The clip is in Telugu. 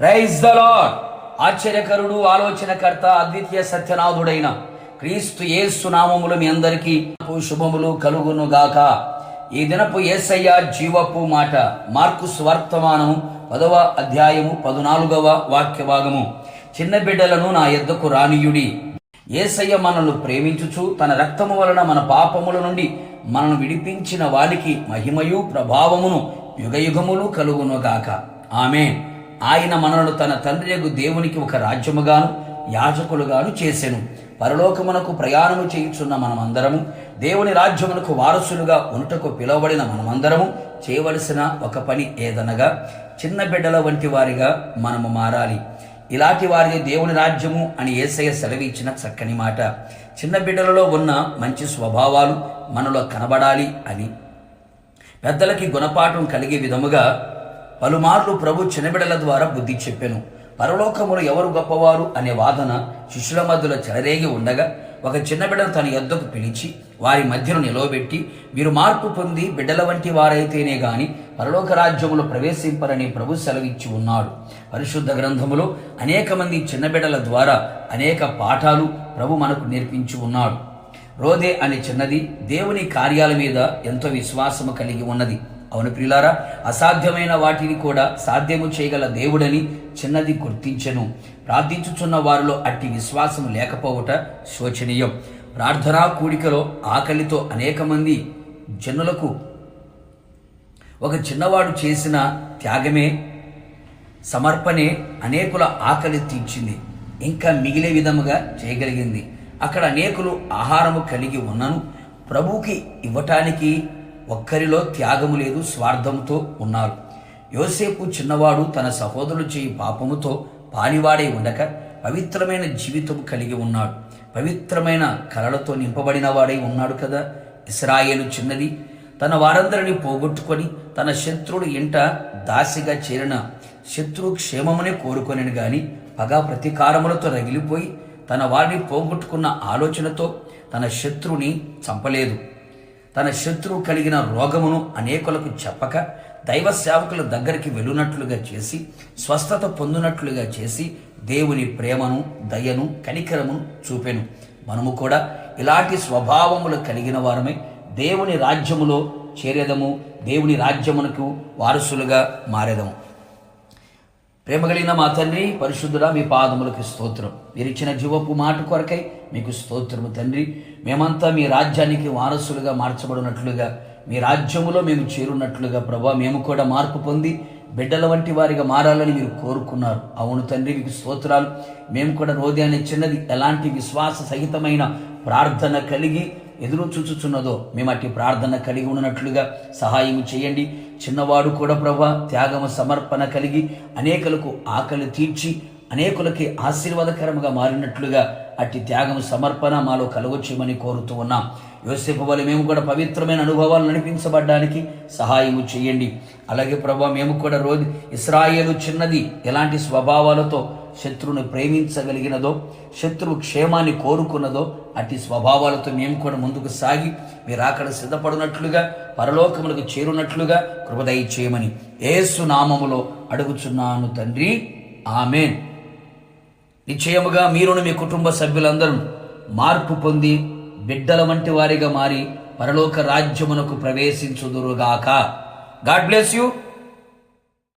ప్రైజ్ ద లార్డ్ ఆశ్చర్యకరుడు ఆలోచనకర్త అద్వితీయ సత్యనాథుడైన క్రీస్తు యేసు నామములు మీ అందరికీ శుభములు కలుగును గాక. ఈ దినపు యేసయ్య జీవపు మాట మార్కు స్వర్తమానము పదవ అధ్యాయము పదునాలుగవ వాక్య భాగము. చిన్న బిడ్డలను నా ఎద్దకు రానియుడి. ఏసయ్య మనల్ని ప్రేమించుచు తన రక్తము వలన మన పాపముల నుండి మనను విడిపించిన వానికి మహిమయు ప్రభావమును యుగయుగములు కలుగును గాక. ఆమె ఆయన మనలను తన తండ్రియగు దేవునికి ఒక రాజ్యముగాను యాజకులుగాను చేసెను. పరలోకమునకు ప్రయాణము చేయుచున్న మనమందరము దేవుని రాజ్యమునకు వారసులుగా ఉనుటకు పిలువబడిన మనమందరము చేయవలసిన ఒక పని ఏదనగా చిన్న బిడ్డల వంటి వారిగా మనము మారాలి. ఇలాంటి వారి దేవుని రాజ్యము అని ఏసయ్య సెలవిచ్చిన చక్కని మాట. చిన్న బిడ్డలలో ఉన్న మంచి స్వభావాలు మనలో కనబడాలి అని. పెద్దలకి గుణపాఠం కలిగే విధముగా పలుమార్లు ప్రభు చిన్నబిడల ద్వారా బుద్ధి చెప్పెను. పరలోకములు ఎవరు గొప్పవారు అనే వాదన శిష్యుల మధ్యలో చెలరేగి ఉండగా ఒక చిన్న బిడ్డను తన యొద్దకు పిలిచి వారి మధ్యను నిలవబెట్టి మీరు మార్పు పొంది బిడ్డల వంటి వారైతేనే గాని పరలోక రాజ్యములు ప్రవేశింపరని ప్రభు సెలవిచ్చి ఉన్నాడు. పరిశుద్ధ గ్రంథములో అనేక మంది చిన్న బిడ్డల ద్వారా అనేక పాఠాలు ప్రభు మనకు నేర్పించి ఉన్నాడు. రోదే అనే చిన్నది దేవుని కార్యాల మీద ఎంతో విశ్వాసము కలిగి ఉన్నది. అవును ప్రియులారా అసాధ్యమైన వాటిని కూడా సాధ్యము చేయగల దేవుడని చిన్నది గుర్తించను. ప్రార్థించుచున్న వారిలో అట్టి విశ్వాసం లేకపోవట శోచనీయం. ప్రార్థనా కూడికలో ఆకలితో అనేక మంది జనులకు ఒక చిన్నవాడు చేసిన త్యాగమే సమర్పణే అనేకుల ఆకలి తీర్చింది. ఇంకా మిగిలే విధముగా చేయగలిగింది. అక్కడ అనేకులు ఆహారము కలిగి ఉన్నను. ప్రభువుకి ఇవ్వటానికి ఒక్కరిలో త్యాగము లేదు స్వార్థంతో ఉన్నారు. యోసేపు చిన్నవాడు తన సహోదరులు చేయి పాపముతో పానివాడై ఉండక పవిత్రమైన జీవితం కలిగి ఉన్నాడు. పవిత్రమైన కలలతో నింపబడిన వాడై ఉన్నాడు కదా? ఇస్రాయేలు చిన్నది. తన వారందరిని పోగొట్టుకొని తన శత్రుడు ఇంట దాసిగా చేరిన శత్రు క్షేమమునే కోరుకొనని గాని పగా ప్రతీకారములతో రగిలిపోయి తన వారిని పోగొట్టుకున్న ఆలోచనతో తన శత్రుని చంపలేదు. తన శత్రువు కలిగిన రోగమును అనేకులకు చెప్పక దైవ సేవకుల దగ్గరికి వెళ్ళునట్లుగా చేసి స్వస్థత పొందినట్లుగా చేసి దేవుని ప్రేమను దయను కనికరమును చూపెను. మనము కూడా ఇలాంటి స్వభావములు కలిగిన వారమై దేవుని రాజ్యములో చేరేదము దేవుని రాజ్యమునకు వారసులుగా మారేదము. ప్రేమ కలిగిన మా తండ్రి పరిశుద్ధుడా మీ పాదములకు స్తోత్రం. మీరు ఇచ్చిన జీవపు మాట కొరకై మీకు స్తోత్రము తండ్రి. మేమంతా మీ రాజ్యానికి వారసులుగా మార్చబడినట్లుగా మీ రాజ్యములో మేము చేరున్నట్లుగా ప్రభా మేము కూడా మార్పు పొంది బిడ్డల వంటి వారిగా మారాలని మీరు కోరుకున్నారు. అవును తండ్రి మీకు స్తోత్రాలు. మేము కూడా రోద్యాన్ని చిన్నది ఎలాంటి విశ్వాస సహితమైన ప్రార్థన కలిగి ఎదురు చూచుచున్నదో మేము అట్టి ప్రార్థన కలిగి ఉన్నట్లుగా సహాయం చేయండి. చిన్నవాడు కూడా ప్రభా త్యాగము సమర్పణ కలిగి అనేకులకు ఆకలి తీర్చి అనేకులకి ఆశీర్వాదకరముగా మారినట్లుగా అట్టి త్యాగం సమర్పణ మాలో కలుగొచ్చేయమని కోరుతూ ఉన్నాం. యోసేపు వల్ల మేము కూడా పవిత్రమైన అనుభవాలు నడిపించబడ్డానికి సహాయము చేయండి. అలాగే ప్రభా మేము కూడా రోజు ఇస్రాయేలు చిన్నది ఎలాంటి స్వభావాలతో శత్రువుని ప్రేమించగలిగినదో శత్రువు క్షేమాన్ని కోరుకున్నదో అట్టి స్వభావాలతో మేము కూడా ముందుకు సాగి మీరు అక్కడ సిద్ధపడినట్లుగా పరలోకములకు చేరునట్లుగా కృపదయ చేయమని ఏసు నామములో అడుగుచున్నాను తండ్రి. ఆమెన్. నిశ్చయముగా మీరును మీ కుటుంబ సభ్యులందరూ మార్పు పొంది బిడ్డల వంటి వారిగా మారి పరలోక రాజ్యమునకు ప్రవేశించుదురుగాక. God bless you.